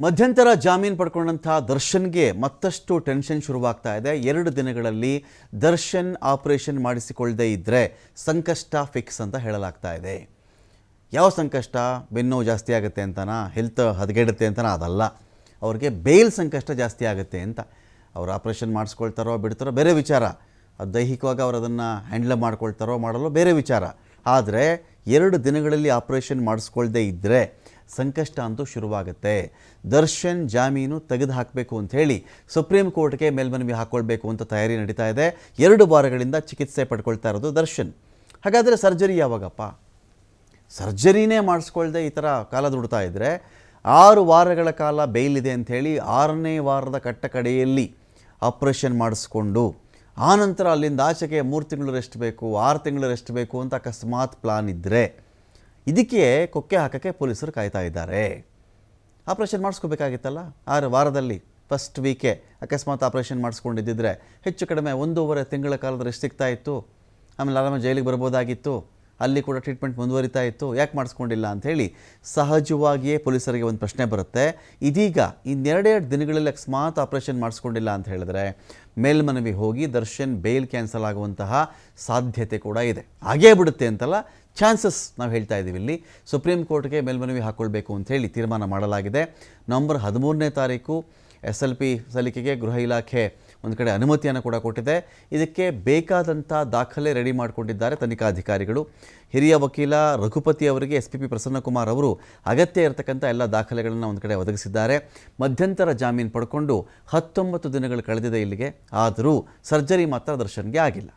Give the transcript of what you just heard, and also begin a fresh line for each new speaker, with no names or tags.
ಮಧ್ಯಂತರ ಜಾಮೀನು ಪಡ್ಕೊಂಡಂಥ ದರ್ಶನ್ಗೆ ಮತ್ತಷ್ಟು ಟೆನ್ಷನ್ ಶುರುವಾಗ್ತಾ ಇದೆ. ಎರಡು ದಿನಗಳಲ್ಲಿ ದರ್ಶನ್ ಆಪರೇಷನ್ ಮಾಡಿಸಿಕೊಳ್ಳದೇ ಇದ್ದರೆ ಸಂಕಷ್ಟ ಫಿಕ್ಸ್ ಅಂತ ಹೇಳಲಾಗ್ತಾ ಇದೆ. ಯಾವ ಸಂಕಷ್ಟ? ಬೆನ್ನು ಜಾಸ್ತಿ ಆಗುತ್ತೆ ಅಂತನಾ? ಹೆಲ್ತ್ ಹದಗೆಡುತ್ತೆ ಅಂತನಾ? ಅದಲ್ಲ. ಅವ್ರಿಗೆ ಬೇಲ್ ಸಂಕಷ್ಟ ಜಾಸ್ತಿ ಆಗುತ್ತೆ ಅಂತ. ಅವ್ರು ಆಪ್ರೇಷನ್ ಮಾಡಿಸ್ಕೊಳ್ತಾರೋ ಬಿಡ್ತಾರೋ? ಬೇರೆ ವಿಚಾರ. ಅದು ದೈಹಿಕವಾಗಿ ಅವ್ರು ಅದನ್ನು ಹ್ಯಾಂಡ್ಲ್ ಮಾಡ್ಕೊಳ್ತಾರೋ ಮಾಡಲು ಬೇರೆ ವಿಚಾರ. ಆದರೆ ಎರಡು ದಿನಗಳಲ್ಲಿ ಆಪ್ರೇಷನ್ ಮಾಡಿಸ್ಕೊಳ್ದೇ ಇದ್ದರೆ ಸಂಕಷ್ಟ ಅಂತೂ ಶುರುವಾಗುತ್ತೆ. ದರ್ಶನ್ ಜಾಮೀನು ತೆಗೆದು ಹಾಕಬೇಕು ಅಂತ ಹೇಳಿ ಸುಪ್ರೀಂ ಕೋರ್ಟ್ಗೆ ಮೇಲ್ಮನವಿ ಹಾಕ್ಕೊಳ್ಬೇಕು ಅಂತ ತಯಾರಿ ನಡೀತಾ ಇದೆ. ಎರಡು ವಾರಗಳಿಂದ ಚಿಕಿತ್ಸೆ ಪಡ್ಕೊಳ್ತಾ ಇರೋದು ದರ್ಶನ್. ಹಾಗಾದರೆ ಸರ್ಜರಿ ಯಾವಾಗಪ್ಪ? ಸರ್ಜರಿನೇ ಮಾಡಿಸ್ಕೊಳ್ದೆ ಈ ಥರ ಕಾಲ ದುಡ್ತಾ ಇದ್ದರೆ ಆರು ವಾರಗಳ ಕಾಲ ಬೇಯಲಿದೆ ಅಂಥೇಳಿ ಆರನೇ ವಾರದ ಕಟ್ಟ ಕಡೆಯಲ್ಲಿ ಆಪ್ರೇಷನ್ ಮಾಡಿಸ್ಕೊಂಡು ಆನಂತರ ಅಲ್ಲಿಂದ ಆಚೆಗೆ ಮೂರು ತಿಂಗಳು ರೆಸ್ಟ್ ಬೇಕು, ಆರು ತಿಂಗಳು ರೆಸ್ಟ್ ಬೇಕು ಅಂತ ಅಕಸ್ಮಾತ್ ಪ್ಲಾನ್ ಇದ್ದರೆ ಇದಕ್ಕೆ ಕೊಕ್ಕೆ ಹಾಕೋಕ್ಕೆ ಪೊಲೀಸರು ಕಾಯ್ತಾ ಇದ್ದಾರೆ. ಆಪ್ರೇಷನ್ ಮಾಡಿಸ್ಕೋಬೇಕಾಗಿತ್ತಲ್ಲ? ಆರು ವಾರದಲ್ಲಿ ಫಸ್ಟ್ ವೀಕೆ ಅಕಸ್ಮಾತ್ ಆಪ್ರೇಷನ್ ಮಾಡಿಸ್ಕೊಂಡಿದ್ದಿದ್ರೆ ಹೆಚ್ಚು ಕಡಿಮೆ ಒಂದೂವರೆ ತಿಂಗಳ ಕಾಲದ ರೆಸ್ಟ್ ಸಿಗ್ತಾ ಇತ್ತು. ಆಮೇಲೆ ಆರಾಮ ಜೈಲಿಗೆ ಬರ್ಬೋದಾಗಿತ್ತು. ಅಲ್ಲಿ ಕೂಡ ಟ್ರೀಟ್ಮೆಂಟ್ ಮುಂದುವರಿತಾ ಇತ್ತು. ಯಾಕೆ ಮಾಡಿಸ್ಕೊಂಡಿಲ್ಲ ಅಂಥೇಳಿ ಸಹಜವಾಗಿಯೇ ಪೊಲೀಸರಿಗೆ ಒಂದು ಪ್ರಶ್ನೆ ಬರುತ್ತೆ. ಇದೀಗ ಇನ್ನೆರಡೆರಡು ದಿನಗಳಲ್ಲಿ ಅಕಸ್ಮಾತ್ ಆಪ್ರೇಷನ್ ಮಾಡಿಸ್ಕೊಂಡಿಲ್ಲ ಅಂತ ಹೇಳಿದ್ರೆ ಮೇಲ್ಮನವಿ ಹೋಗಿ ದರ್ಶನ್ ಬೇಲ್ ಕ್ಯಾನ್ಸಲ್ ಆಗುವಂತಹ ಸಾಧ್ಯತೆ ಕೂಡ ಇದೆ. ಹಾಗೇ ಬಿಡುತ್ತೆ ಅಂತಲ್ಲ ಚಾನ್ಸಸ್ ನಾವು ಹೇಳ್ತಾ ಇದ್ದೀವಿ ಇಲ್ಲಿ. ಸುಪ್ರೀಂ ಕೋರ್ಟ್ಗೆ ಮೇಲ್ಮನವಿ ಹಾಕ್ಕೊಳ್ಬೇಕು ಅಂತ ಹೇಳಿ ತೀರ್ಮಾನ ಮಾಡಲಾಗಿದೆ. ನವಂಬರ್ ಹದಿಮೂರನೇ ತಾರೀಕು ಎಸ್ ಎಲ್ ಪಿ ಸಲ್ಲಿಕೆಗೆ ಗೃಹ ಇಲಾಖೆ ಒಂದು ಕಡೆ ಅನುಮತಿಯನ್ನು ಕೂಡ ಕೊಟ್ಟಿದೆ. ಇದಕ್ಕೆ ಬೇಕಾದಂಥ ದಾಖಲೆ ರೆಡಿ ಮಾಡಿಕೊಂಡಿದ್ದಾರೆ ತನಿಖಾಧಿಕಾರಿಗಳು. ಹಿರಿಯ ವಕೀಲ ರಘುಪತಿ ಅವರಿಗೆ ಎಸ್ ಪಿ ಪಿ ಪ್ರಸನ್ನಕುಮಾರ್ ಅವರು ಅಗತ್ಯ ಇರತಕ್ಕಂಥ ಎಲ್ಲ ದಾಖಲೆಗಳನ್ನು ಒಂದು ಕಡೆ ಒದಗಿಸಿದ್ದಾರೆ. ಮಧ್ಯಂತರ ಜಾಮೀನು ಪಡ್ಕೊಂಡು ಹತ್ತೊಂಬತ್ತು ದಿನಗಳು ಕಳೆದಿದೆ ಇಲ್ಲಿಗೆ. ಆದರೂ ಸರ್ಜರಿ ಮಾತ್ರ ದರ್ಶನ್ಗೆ ಆಗಿಲ್ಲ.